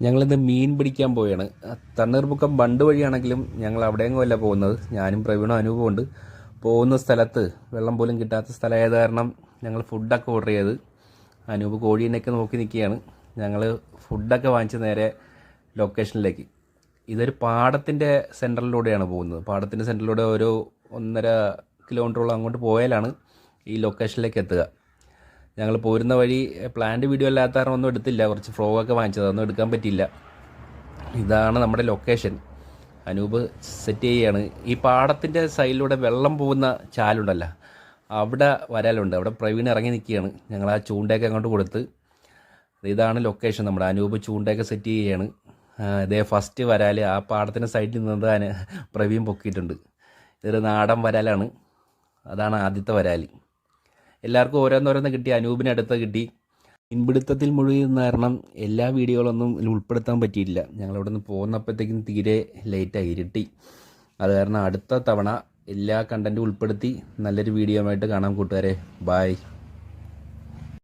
ഞങ്ങളിന്ന് മീൻ പിടിക്കാൻ പോവുകയാണ്. തണ്ണീർമുക്കം ബണ്ട് വഴിയാണെങ്കിലും ഞങ്ങൾ അവിടെയെങ്കിലും അല്ല പോകുന്നത്. ഞാനും പ്രവീണും അനുഭവം ഉണ്ട്. പോകുന്ന സ്ഥലത്ത് വെള്ളം പോലും കിട്ടാത്ത സ്ഥലമായത് കാരണം ഞങ്ങൾ ഫുഡൊക്കെ ഓർഡർ ചെയ്ത് അനൂപ് കോഴീനെയൊക്കെ നോക്കി നിൽക്കുകയാണ്. ഞങ്ങൾ ഫുഡൊക്കെ വാങ്ങിച്ച് നേരെ ലൊക്കേഷനിലേക്ക് ഇതൊരു പാടത്തിന്റെ സെന്ററിലൂടെയാണ് പോകുന്നത്. പാടത്തിന്റെ സെന്ററിലൂടെ ഒരു ഒന്നര കിലോമീറ്ററോളം അങ്ങോട്ട് പോയാലാണ് ഈ ലൊക്കേഷനിലേക്ക് എത്തുക. ഞങ്ങൾ പോരുന്ന വഴി പ്ലാന്റ് വീഡിയോ അല്ലാത്ത കാരണം ഒന്നും എടുത്തില്ല. കുറച്ച് ഫ്രോഗൊക്കെ വാങ്ങിച്ചത്. അതൊന്നും എടുക്കാൻ പറ്റിയില്ല. ഇതാണ് നമ്മുടെ ലൊക്കേഷൻ അനൂപ് സെറ്റ് ചെയ്യുകയാണ് ഈ പാടത്തിന്റെ സൈഡിലൂടെ വെള്ളം പോകുന്ന ചാലുണ്ടല്ല അവിടെ വരാലുണ്ട്. അവിടെ പ്രവീൺ ഇറങ്ങി നിൽക്കുകയാണ്. ഞങ്ങൾ ആ ചൂണ്ടയൊക്കെ അങ്ങോട്ട് കൊടുത്ത് ഇതാണ് ലൊക്കേഷൻ നമ്മുടെ. അനൂപ് ചൂണ്ടയൊക്കെ സെറ്റ് ചെയ്യുകയാണ് ഇതേ ഫസ്റ്റ് വരാൽ ആ പാടത്തിന്റെ സൈഡിൽ നിന്നത് പ്രവീൺ പൊക്കിയിട്ടുണ്ട്. ഇതൊരു നാടൻ വരാലാണ്. അതാണ് ആദ്യത്തെ വരാൽ എല്ലാവർക്കും ഓരോന്നോരോന്ന് കിട്ടി അനൂപിന് അടുത്ത് കിട്ടി. മീൻപിടുത്തത്തിൽ മുഴുകുന്ന കാരണം എല്ലാ വീഡിയോകളൊന്നും ഇതിൽ ഉൾപ്പെടുത്താൻ പറ്റിയില്ല. ഞങ്ങളിവിടെ നിന്ന് പോകുന്നപ്പോഴത്തേക്കും തീരെ ലേറ്റായി ഇരുട്ടി. അത് കാരണം അടുത്ത തവണ എല്ലാ കണ്ടന്റും ഉൾപ്പെടുത്തി നല്ലൊരു വീഡിയോ ആയിട്ട് കാണാം കൂട്ടുകാരെ. ബായ്